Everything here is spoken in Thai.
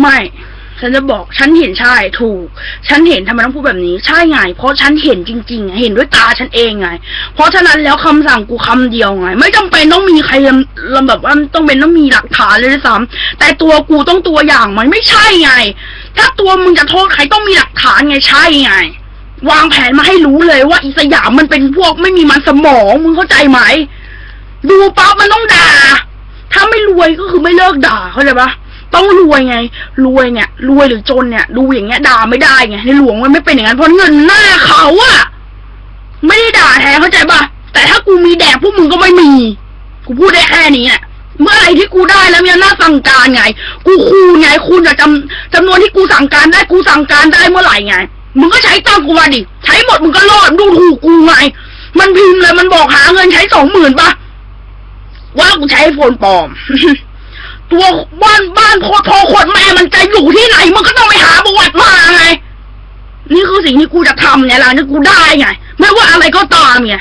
ไม่ ฉันจะบอกฉันเห็นใช่ถูก ฉันเห็นทำไมต้องพูดแบบนี้ ใช่ไง เพราะฉันเห็นจริง ๆ เห็นด้วยตาฉันเองไง เพราะฉะนั้นแล้วคำสั่งกูคำเดียวไง ไม่จำเป็นต้องมีใครลำแบบว่าต้องเป็นต้องมีหลักฐานเลยด้วยซ้ำแต่ตัวกูต้องตัวอย่างมันไม่ใช่ไง ถ้าตัวมึงจะโทษใครต้องมีหลักฐานไงใช่ไง วางแผนมาให้รู้เลยว่าอีสยามมันเป็นพวกไม่มีมันสมองมึงเข้าใจไหม ดูปั๊บมันต้องด่า ถ้าไม่รวยก็คือไม่เลิกด่าเข้าใจปะ ต้องรวยไง รวยเนี่ย รวยหรือจนเนี่ย ดูอย่างเงี้ยด่าไม่ได้ไงในหลวงมันไม่เป็นอย่างนั้นเพราะเงินหน้าเขาอะไม่ได้ด่าแทนเข้าใจปะแต่ถ้ากูมีแดกพวกมึงก็ไม่มี กูพูดได้แค่นี้เนี่ยเมื่อไรที่กูได้แล้วมีอำนาจสั่งการไง กูคูณไงคูณกับจำจำนวนที่กูสั่งการได้กูสั่งการได้เมื่อไหร่ไงมึงก็ใช้ตังกูมาดิใช้หมดมึงก็รอดดูถูกกูไง มันพิมพ์เลยมันบอกหาเงินใช้สองหมื่นปะว่ากูใช้โฟนปลอม ตัวบ้านบ้านโคตรพ่อโคตรแม่มันจะอยู่ที่ไหนมึงก็ต้องไปหาประวัติมาไง นี่คือสิ่งที่กูจะทำเนี่ยหลังจากกูได้ไง ไม่ว่าอะไรก็ตามไง